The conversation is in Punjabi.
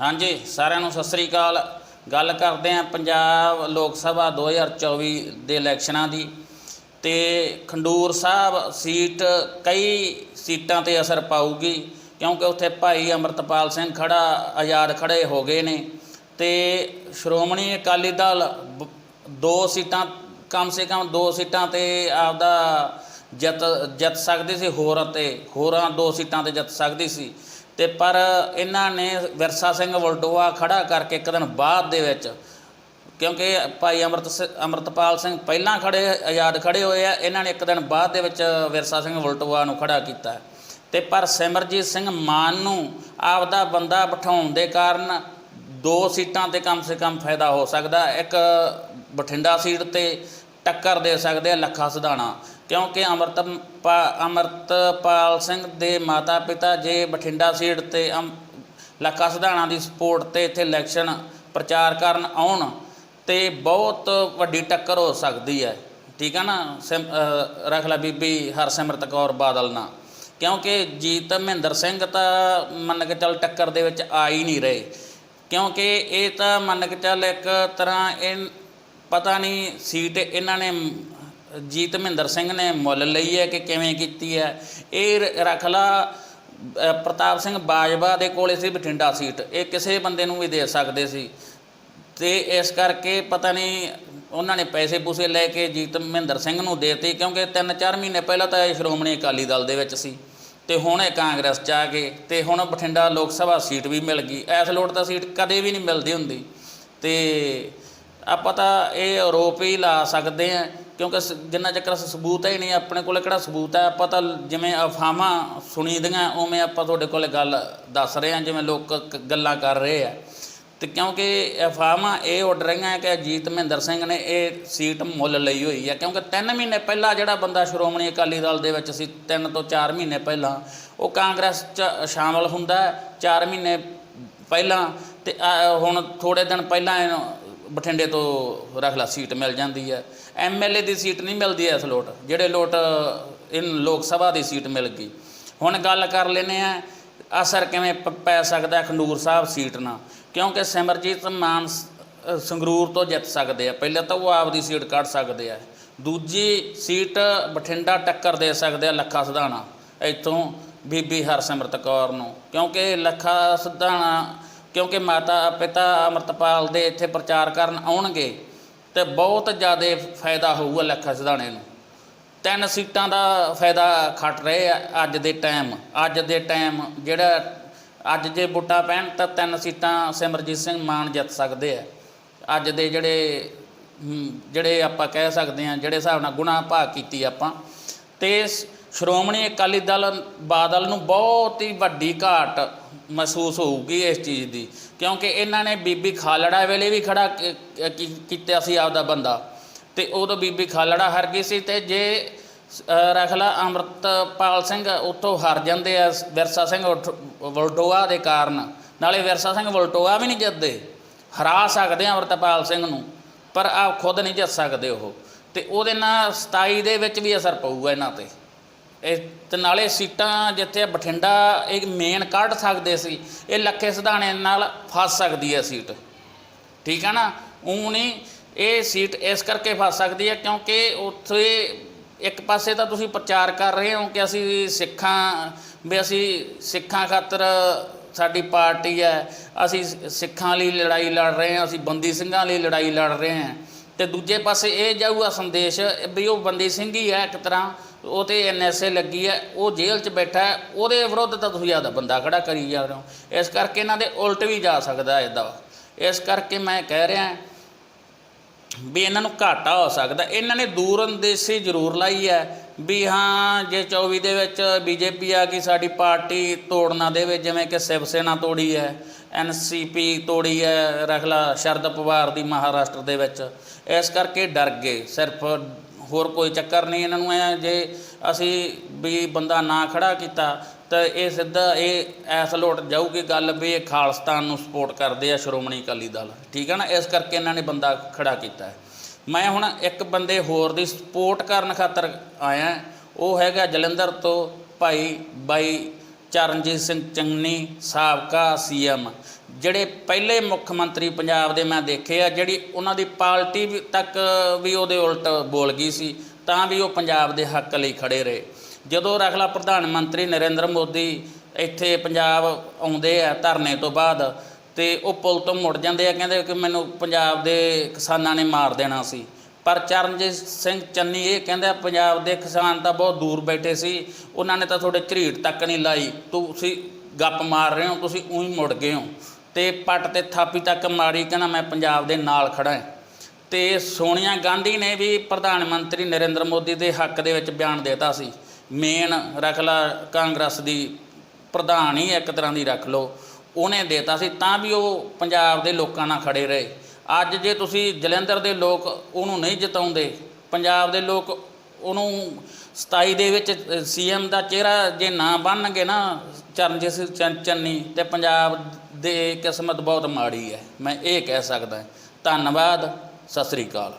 ਹਾਂਜੀ, ਸਾਰਿਆਂ ਨੂੰ ਸਤਿ ਸ੍ਰੀ ਅਕਾਲ। ਗੱਲ ਕਰਦੇ ਆਂ ਪੰਜਾਬ ਲੋਕ ਸਭਾ 2024 ਦੇ ਇਲੈਕਸ਼ਨਾਂ ਦੀ। ਤੇ ਖੰਡੂਰ ਸਾਹਿਬ ਸੀਟ ਕਈ ਸੀਟਾਂ ਤੇ ਅਸਰ ਪਾਊਗੀ, ਕਿਉਂਕਿ ਉੱਥੇ ਭਾਈ ਅਮਰਤਪਾਲ ਸਿੰਘ ਖੜਾ, ਆਜ਼ਾਦ ਖੜੇ ਹੋ ਗਏ ਨੇ। ਤੇ ਸ਼੍ਰੋਮਣੀ ਅਕਾਲੀ ਦਲ ਬ- ਦੋ ਸੀਟਾਂ, ਕਮ ਸੇ ਕਮ ਦੋ ਸੀਟਾਂ ਤੇ ਆਪਦਾ ਜਿੱਤ ਜਿੱਤ ਸਕਦੀ ਸੀ, ਹੋਰ ਅਤੇ, ਹੋਰਾਂ ਦੋ ਸੀਟਾਂ ਤੇ ਜਿੱਤ ਸਕਦੀ ਸੀ। ਤੇ ਪਰ ਇਹਨਾਂ ਨੇ ਵਿਰਸਾ ਸਿੰਘ ਵਲਟੋਆ ਖੜਾ ਕਰਕੇ ਇੱਕ ਦਿਨ ਬਾਅਦ ਦੇ ਵਿੱਚ, ਕਿਉਂਕਿ ਭਾਈ ਅਮਰਤ ਸ- ਅਮਰਤਪਾਲ ਸਿੰਘ ਪਹਿਲਾਂ ਖੜੇ, ਆਜ਼ਾਦ ਖੜੇ ਹੋਏ ਆ, ਇਹਨਾਂ ਨੇ ਇੱਕ ਦਿਨ ਬਾਅਦ ਦੇ ਵਿੱਚ ਵਿਰਸਾ ਸਿੰਘ ਵਲਟੋਆ ਨੂੰ ਖੜਾ ਕੀਤਾ। ਤੇ ਪਰ ਸਿਮਰਜੀਤ ਸਿੰਘ ਮਾਨ ਨੂੰ ਆਪਦਾ ਬੰਦਾ ਬਿਠਾਉਣ ਦੇ ਕਾਰਨ ਦੋ ਸੀਟਾਂ ਤੇ ਕਮ ਸੇ ਕਮ ਫਾਇਦਾ ਹੋ ਸਕਦਾ। ਇੱਕ ਬਠਿੰਡਾ ਸੀਟ ਤੇ ਟੱਕਰ ਦੇ ਸਕਦੇ ਆ ਲੱਖਾ ਸਿਧਾਣਾ। ਕਿਉਂਕਿ ਅਮਰਤ ਅਮਰਤਪਾਲ ਸਿੰਘ ਦੇ ਮਾਤਾ ਪਿਤਾ ਜੇ ਬਠਿੰਡਾ ਸੀਟ ਤੇ ਅਮ- ਲੱਖਾ ਸਿਧਾਣਾ ਦੀ ਸਪੋਰਟ ਤੇ ਇੱਥੇ ਇਲੈਕਸ਼ਨ ਪ੍ਰਚਾਰ ਕਰਨ ਆਉਣ ਤੇ ਬਹੁਤ ਵੱਡੀ ਟੱਕਰ ਹੋ ਸਕਦੀ ਹੈ। ਠੀਕ ਹੈ ਨਾ? ਸਿਮ- ਅ, ਰੱਖ ਲੈ ਬੀਬੀ ਹਰਸਿਮਰਤ ਕੌਰ ਬਾਦਲ ਨਾਲ। ਕਿਉਂਕਿ ਜੀਤ ਮਹਿੰਦਰ ਸਿੰਘ ਤਾਂ ਮੰਨ ਕੇ ਚੱਲ ਟੱਕਰ ਦੇ ਵਿੱਚ ਆ ਹੀ ਨਹੀਂ ਰਹੇ। ਕਿਉਂਕਿ ਇਹ ਤਾਂ ਮੰਨ ਕੇ ਚੱਲ ਇੱਕ ਤਰ੍ਹਾਂ ਇਹ ਪਤਾ ਨਹੀਂ ਸੀਟ ਇਹਨਾਂ ਨੇ ਜੀਤ ਮਹਿੰਦਰ ਸਿੰਘ ਨੇ ਮੁੱਲ ਲਈ ਹੈ ਕਿ ਕਿਵੇਂ ਕੀਤੀ ਹੈ? ਇਹ ਰ- ਰੱਖ ਪ੍ਰਤਾਪ ਸਿੰਘ ਬਾਜਵਾ ਦੇ ਕੋਲੇ ਸੀ ਬਠਿੰਡਾ ਸੀਟ। ਇਹ ਕਿਸੇ ਬੰਦੇ ਨੂੰ ਵੀ ਦੇ ਸਕਦੇ ਸੀ। ਤੇ ਇਸ ਕਰਕੇ ਪਤਾ ਨਹੀਂ ਉਹਨਾਂ ਨੇ ਪੈਸੇ ਪੂਸੇ ਲੈ ਕੇ ਜੀਤ ਮਹਿੰਦਰ ਸਿੰਘ ਨੂੰ ਦੇਤੇ, ਕਿਉਂਕਿ 3-4 ਮਹੀਨੇ ਪਹਿਲਾਂ ਤਾਂ ਇਹ ਸ਼੍ਰੋਮਣੀ ਅਕਾਲੀ ਦਲ ਦੇ ਵਿੱਚ ਸੀ। ਤੇ ਹੁਣ ਇਹ ਕਾਂਗਰਸ ਚ ਆ ਗਏ ਤੇ ਹੁਣ ਬਠਿੰਡਾ ਲੋਕ ਸਭਾ ਸੀਟ ਵੀ ਮਿਲ ਗਈ। ਐਸ ਲੋਟ ਤਾਂ ਸੀਟ ਕਦੇ ਵੀ ਨਹੀਂ ਮਿਲਦੀ ਹੁੰਦੀ। ਤੇ ਆਪਾਂ ਤਾਂ ਇਹ ਆਰੋਪ ਹੀ ਲਾ ਸਕਦੇ ਆ ਕਿਉਂਕਿ ਸ- ਜਿੰਨਾ ਚੱਕਰ ਸ- ਸਬੂਤ ਹੈ ਹੀ ਨਹੀਂ, ਆਪਣੇ ਕੋਲ ਕਿਹੜਾ ਸਬੂਤ ਹੈ? ਆਪਾਂ ਤਾਂ ਜਿਵੇਂ ਅਫਵਾਹਾਂ ਸੁਣੀਦੀਆਂ ਉਵੇਂ ਆਪਾਂ ਤੁਹਾਡੇ ਕੋਲ ਗੱਲ ਦੱਸ ਰਹੇ ਹਾਂ, ਜਿਵੇਂ ਲੋਕ ਕ- ਗੱਲਾਂ ਕਰ ਰਹੇ ਆ। ਤੇ ਕਿਉਂਕਿ ਅਫਵਾਹਾਂ ਇਹ ਉੱਡ ਰਹੀਆਂ ਕਿ ਅਜੀਤ ਮਹਿੰਦਰ ਸਿੰਘ ਨੇ ਇਹ ਸੀਟ ਮੁੱਲ ਲਈ ਹੋਈ ਹੈ ਕਿਉਂਕਿ 3 ਮਹੀਨੇ ਪਹਿਲਾਂ ਜਿਹੜਾ ਬੰਦਾ ਸ਼੍ਰੋਮਣੀ ਅਕਾਲੀ ਦਲ ਦੇ ਵਿੱਚ ਸੀ 3 ਤੋਂ 4 ਮਹੀਨੇ ਪਹਿਲਾਂ, ਉਹ ਕਾਂਗਰਸ 'ਚ ਸ਼ਾਮਲ ਹੁੰਦਾ 4 ਮਹੀਨੇ ਪਹਿਲਾਂ, ਤੇ ਆਹ ਹੁਣ ਥੋੜੇ ਦਿਨ ਪਹਿਲਾਂ ਇਹਨੂੰ ਬਠਿੰਡੇ ਤੋਂ ਰੱਖ ਲਾ ਸੀਟ ਮਿਲ ਜਾਂਦੀ ਹੈ। ਐਮਐਲਏ ਦੀ ਸੀਟ ਨਹੀਂ ਮਿਲਦੀ ਇਸ ਲੋਟ। ਜਿਹੜੇ ਲੋਟ ਇਨ ਲੋਕ ਸਭਾ ਦੀ ਸੀਟ ਮਿਲ ਗਈ। ਹੁਣ ਗੱਲ ਕਰ ਲੈਨੇ ਆ ਅਸਰ ਕਿਵੇਂ ਪ- ਪੈ ਸਕਦਾ ਹੈ ਖੰਡੂਰ ਸਾਹਿਬ ਸੀਟ ਨਾਲ? ਕਿਉਂਕਿ ਸਿਮਰਜੀਤ ਮਾਨ ਸੰਗਰੂਰ ਤੋਂ ਜਿੱਤ ਸਕਦੇ ਆ। ਪਹਿਲਾਂ ਤਾਂ ਉਹ ਆਪਦੀ ਸੀਟ ਕੱਢ ਸਕਦੇ ਆ। ਦੂਜੀ ਸੀਟ ਬਠਿੰਡਾ ਟੱਕਰ ਦੇ ਸਕਦੇ ਆ ਲੱਖਾ ਸਿਧਾਣਾ। ਇੱਥੋਂ ਬੀਬੀ ਹਰਸਿਮਰਤ ਕੌਰ ਨੂੰ। ਕਿਉਂਕਿ ਲੱਖਾ ਸਿਧਾਣਾ ਕਿਉਂਕਿ ਮਾਤਾ, ਪਿਤਾ ਅਮਰਤਪਾਲ ਦੇ ਇੱਥੇ ਪ੍ਰਚਾਰ ਕਰਨ ਆਉਣਗੇ ਤੇ ਬਹੁਤ ਜ਼ਿਆਦਾ ਫਾਇਦਾ ਹੋਊਗਾ ਲੱਖਾ ਸਿਧਾਣੇ ਨੂੰ। ਤਿੰਨ ਸੀਟਾਂ ਦਾ ਫਾਇਦਾ ਖੱਟ ਰਹੇ ਆ ਅੱਜ ਦੇ ਟਾਈਮ ਅੱਜ ਦੇ ਟਾਈਮ ਜਿਹੜਾ ਅੱਜ ਜੇ ਵੋਟਾਂ ਪੈਣ ਤਾਂ ਤਿੰਨ ਸੀਟਾਂ ਸਿਮਰਜੀਤ ਸਿੰਘ ਮਾਨ ਜਿੱਤ ਸਕਦੇ ਆ। ਅੱਜ ਦੇ ਜਿਹੜੇ ਜਿਹੜੇ ਆਪਾਂ ਕਹਿ ਸਕਦੇ ਆ, ਜਿਹੜੇ ਹਿਸਾਬ ਨਾਲ ਗੁਨਾਹ ਭਾਗ ਕੀਤੀ ਆਪਾਂ। ਤੇ ਸ- ਸ਼੍ਰੋਮਣੀ ਅਕਾਲੀ ਦਲ ਬਾਦਲ ਨੂੰ ਬਹੁਤ ਹੀ ਵੱਡੀ ਘਾਟ ਮਹਿਸੂਸ ਹੋਊਗੀ ਇਸ ਚੀਜ਼ ਦੀ, ਕਿਉਂਕਿ ਇਹਨਾਂ ਨੇ ਬੀਬੀ ਖਾਲੜਾ ਵੇਲੇ ਵੀ ਖੜਾ ਕੀਤਾ ਸੀ ਆਪਦਾ ਬੰਦਾ ਤੇ ਉਦੋਂ ਬੀਬੀ ਖਾਲੜਾ ਹਰ ਗਈ ਸੀ ਤੇ ਜੇ ਰਖਲਾ ਰੱਖ ਅੰਮ੍ਰਿਤਪਾਲ ਸਿੰਘ ਉੱਥੋਂ ਹਰ ਜਾਂਦੇ ਆ, ਵਿਰਸਾ ਸਿੰਘ ਉਠ- ਵਲਟੋਆ ਦੇ ਕਾਰਨ, ਨਾਲੇ ਵਿਰਸਾ ਸਿੰਘ ਵਲਟੋਆ ਵੀ ਨਹੀਂ ਜਿੱਤਦੇ, ਹਰਾ ਸਕਦੇ ਆ ਅੰਮ੍ਰਿਤਪਾਲ ਸਿੰਘ ਨੂੰ, ਪਰ ਆਪ ਖੁਦ ਨਹੀਂ ਜਿੱਤ ਸਕਦੇ ਉਹ ਤੇ ਉਹਦੇ ਨਾਲ 27 ਦੇ ਵਿੱਚ ਵੀ ਅਸਰ ਪਊਗਾ ਇਹਨਾਂ ਤੇ। ਇਹ ਤੇ ਨਾਲੇ ਸੀਟਾਂ ਜਿੱਥੇ ਬਠਿੰਡਾ, ਇਹ ਮੇਨ ਕੱਢ ਸਕਦੇ ਸੀ, ਇਹ ਲੱਖੇ ਸਿਧਾਣੇ ਨਾਲ ਫਸ ਸਕਦੀ ਹੈ ਸੀਟ। ਠੀਕ ਹੈ ਨਾ? ਉਹ ਨਹੀਂ, ਇਹ ਸੀਟ ਇਸ ਕਰਕੇ ਫਸ ਸਕਦੀ ਹੈ ਕਿਉਂਕਿ ਉੱਥੇ ਇੱਕ ਪਾਸੇ ਤਾਂ ਤੁਸੀਂ ਪ੍ਰਚਾਰ ਕਰ ਰਹੇ ਹੋ ਕਿ ਅਸੀਂ ਸਿੱਖਾਂ, ਵੀ ਅਸੀਂ ਸਿੱਖਾਂ ਖਾਤਰ ਸਾਡੀ ਪਾਰਟੀ ਹੈ, ਅਸੀਂ ਸਿੱਖਾਂ ਲਈ ਲੜਾਈ ਲੜ ਰਹੇ ਹਾਂ, ਅਸੀਂ ਬੰਦੀ ਸਿੰਘਾਂ ਲਈ ਲੜਾਈ ਲੜ ਰਹੇ ਹਾਂ। ਤੇ ਦੂਜੇ ਪਾਸੇ ਇਹ ਜਾਊਗਾ ਸੰਦੇਸ਼ ਵੀ ਉਹ ਬੰਦੀ ਸਿੰਘ ਹੀ ਹੈ ਇੱਕ ਤਰ੍ਹਾਂ, ਉਹ ਤੇ ਐਨਐਸਏ ਲੱਗੀ ਹੈ ਉਹ ਜੇਲ੍ਹ 'ਚ ਬੈਠਾ ਹੈ, ਉਹਦੇ ਵਿਰੁੱਧ ਤਾਂ ਤੁਸੀਂ ਆਦਾ ਬੰਦਾ ਖੜਾ ਕਰੀ ਜਾ ਰਹੇ ਹੋ। ਇਸ ਕਰਕੇ ਇਹਨਾਂ ਦੇ ਉਲਟ ਵੀ ਜਾ ਸਕਦਾ ਇਹਦਾ। ਇਸ ਕਰਕੇ ਮੈਂ ਕਹਿ ਰਿਹਾ ਵੀ ਇਹਨਾਂ ਨੂੰ ਘਾਟਾ ਹੋ ਸਕਦਾ। ਇਹਨਾਂ ਨੇ ਦੂਰ ਅੰਦੇਸ਼ੀ ਜ਼ਰੂਰ ਲਾਈ ਹੈ ਵੀ ਹਾਂ, ਜੇ 24 ਦੇ ਵਿੱਚ ਬੀਜੇਪੀ ਆ ਗਈ, ਸਾਡੀ ਪਾਰਟੀ ਤੋੜਨਾ ਦੇਵੇ, ਜਿਵੇਂ ਕਿ ਸ਼ਿਵ ਸੈਨਾ ਤੋੜੀ ਹੈ। ਐਨਸੀਪੀ ਤੋੜੀ ਹੈ ਰਖਲਾ ਸ਼ਰਦ ਪਵਾਰ ਦੀ ਮਹਾਰਾਸ਼ਟਰ ਦੇ ਵਿੱਚ। ਇਸ ਕਰਕੇ ਡਰ ਗਏ, ਸਿਰਫ ਹੋਰ ਕੋਈ ਚੱਕਰ ਨਹੀਂ ਇਹਨਾਂ ਨੂੰ ਐ ਜੇ ਅਸੀਂ ਵੀ ਬੰਦਾ ਨਾ ਖੜਾ ਕੀਤਾ, ਤਾਂ ਇਹ ਸਿੱਧਾ ਇਹ ਐਸ ਲੋਟ ਜਾਊਗੀ ਗੱਲ ਵੀ ਇਹ ਖਾਲਸਤਾਨ ਨੂੰ ਸਪੋਰਟ ਕਰਦੇ ਆ ਸ਼੍ਰੋਮਣੀ ਅਕਾਲੀ ਦਲ। ਠੀਕ ਹੈ ਨਾ? ਇਸ ਕਰਕੇ ਇਹਨਾਂ ਨੇ ਬੰਦਾ ਖੜਾ ਕੀਤਾ ਹੈ। ਮੈਂ ਹੁਣ ਇੱਕ ਬੰਦੇ ਹੋਰ ਦੀ ਸਪੋਰਟ ਕਰਨ ਖਾਤਰ ਆਇਆ, ਉਹ ਹੈਗਾ ਜਲੰਧਰ ਤੋਂ ਭਾਈ ਬਾਈ ਚਰਨਜੀਤ ਸਿੰਘ ਚੰਨੀ ਸਾਬਕਾ ਸੀਐਮ। ਜਿਹੜੇ ਪਹਿਲੇ ਮੁੱਖ ਮੰਤਰੀ ਪੰਜਾਬ ਦੇ ਮੈਂ ਦੇਖੇ ਆ, ਜਿਹੜੀ ਉਹਨਾਂ ਦੀ ਪਾਰਟੀ ਵੀ ਤੱਕ ਵੀ ਉਹਦੇ ਉਲਟ ਬੋਲ ਗਈ ਸੀ, ਤਾਂ ਵੀ ਉਹ ਪੰਜਾਬ ਦੇ ਹੱਕ ਲਈ ਖੜੇ ਰਹੇ। ਜਦੋਂ ਰਖਲਾ ਪ੍ਰਧਾਨ ਮੰਤਰੀ ਨਰਿੰਦਰ ਮੋਦੀ ਇੱਥੇ ਪੰਜਾਬ ਆਉਂਦੇ ਆ ਧਰਨੇ ਤੋਂ ਬਾਅਦ, ਤੇ ਉਹ ਪੁਲ ਤੋਂ ਮੁੜ ਜਾਂਦੇ ਆ, ਕਹਿੰਦੇ ਕਿ ਮੈਨੂੰ ਪੰਜਾਬ ਦੇ ਕਿਸਾਨਾਂ ਨੇ ਮਾਰ ਦੇਣਾ ਸੀ। ਪਰ ਚਰਨਜੀਤ ਸਿੰਘ ਚੰਨੀ ਇਹ ਕਹਿੰਦਾ ਪੰਜਾਬ ਦੇ ਕਿਸਾਨ ਤਾਂ ਬਹੁਤ ਦੂਰ ਬੈਠੇ ਸੀ, ਉਹਨਾਂ ਨੇ ਤਾਂ ਤੁਹਾਡੇ ਝਰੀਟ ਤੱਕ ਨਹੀਂ ਲਾਈ, ਤੁਸੀਂ ਗੱਪ ਮਾਰ ਰਹੇ ਹੋ, ਤੁਸੀਂ ਉਹੀ ਮੁੜ ਗਏ ਹੋ। ਤੇ ਪੱਟ ਤੇ ਥਾਪੀ ਤੱਕ ਮਾਰੀ, ਕਹਿੰਦਾ ਮੈਂ ਪੰਜਾਬ ਦੇ ਨਾਲ ਖੜਾ ਹਾਂ। ਤੇ ਸੋਨੀਆ ਗਾਂਧੀ ਨੇ ਵੀ ਪ੍ਰਧਾਨ ਮੰਤਰੀ ਨਰਿੰਦਰ ਮੋਦੀ ਦੇ ਹੱਕ ਦੇ ਵਿੱਚ ਬਿਆਨ ਦਿੱਤਾ ਸੀ। ਮੇਨ ਰਖਲਾ ਕਾਂਗਰਸ ਦੀ ਪ੍ਰਧਾਨ ਹੀ ਇੱਕ ਤਰ੍ਹਾਂ ਦੀ ਰੱਖ ਲਓ, ਉਹਨੇ ਦਿੱਤਾ ਸੀ, ਤਾਂ ਵੀ ਉਹ ਪੰਜਾਬ ਦੇ ਲੋਕਾਂ ਨਾਲ ਖੜੇ ਰਹੇ। ਅੱਜ ਜੇ ਤੁਸੀਂ ਜਲੰਧਰ ਦੇ ਲੋਕ ਉਹਨੂੰ ਨਹੀਂ ਜਿਤਾਉਂਦੇ, ਪੰਜਾਬ ਦੇ ਲੋਕ ਉਹਨੂੰ 27 ਦੇ ਵਿੱਚ ਸੀਐਮ ਦਾ ਚਿਹਰਾ ਜੇ ਨਾ ਬਣਨਗੇ ਨਾ, ਚਰਨਜੀਤ ਸਿੰਘ ਚੰਨੀ ਤੇ ਪੰਜਾਬ ਦੇ ਕਿਸਮਤ ਬਹੁਤ ਮਾੜੀ ਹੈ, ਮੈਂ ਇਹ ਕਹਿ ਸਕਦਾ। ਧੰਨਵਾਦ, ਸਤਿ ਸ੍ਰੀ ਅਕਾਲ।